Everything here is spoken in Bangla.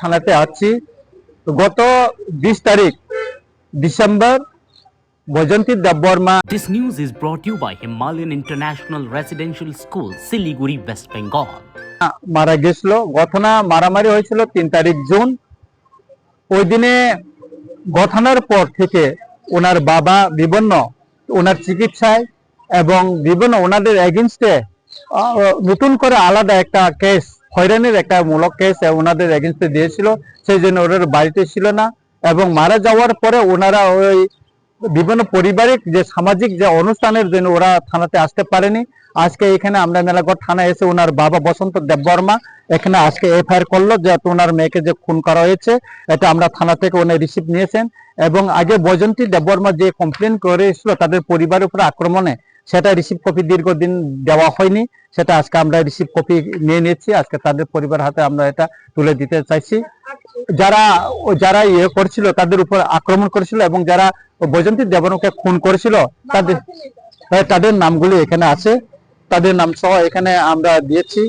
থানাতে আছি। গত বিশ তারিখ December Baijanti Debbarma This news is brought to you by Himalayan International Residential School, Siliguri, West Bengal. মারা গেছিল। ঘটনা মারামারি হয়েছিল তিন তারিখ জুন। ওই দিনে ঘটনার পর থেকে ওনার বাবা বিভিন্ন ওনার চিকিৎসায় এবং বিভিন্ন ওনাদের এগেনস্টে নতুন করে আলাদা একটা কেস হয়রানির একটা মূলক কেস ওনাদের এগেনস্টে দিয়েছিল, সেই জন্য ওনার বাড়িতে ছিল না এবং মারা যাওয়ার পরে ওনারা ওই বিভিন্ন পারিবারিক যে সামাজিক যে অনুষ্ঠানের জন্য ওরা থানাতে আসতে পারেনি। আজকে এখানে আমরা মেলাগড় থানা এসে ওনার বাবা বসন্ত দেববর্মা এখানে আজকে এফআইআর করল যে ওনার মেয়েকে যে খুন করা হয়েছে, এটা আমরা থানা থেকে উনি রিসিভ নিয়েছেন। এবং আগে বৈজন্তী দেববর্মা যে কমপ্লেন করেছিল, তাদের পরিবারের উপর আক্রমণে সেটা রিসিভ কপি দীর্ঘদিন দেওয়া হয়নি। সেটা আজকে আমরা রিসিভ কপি নিয়ে নিয়েছি। আজকে তাদের পরিবার হাতে আমরা এটা তুলে দিতে চাইছি। যারা যারা ইয়ে করছিল, তাদের উপর আক্রমণ করেছিল এবং যারা বৈজন্তী দেবনকে খুন করেছিল, তাদের তাদের নামগুলি এখানে আছে। তাদের নাম সহ এখানে আমরা দিয়েছি।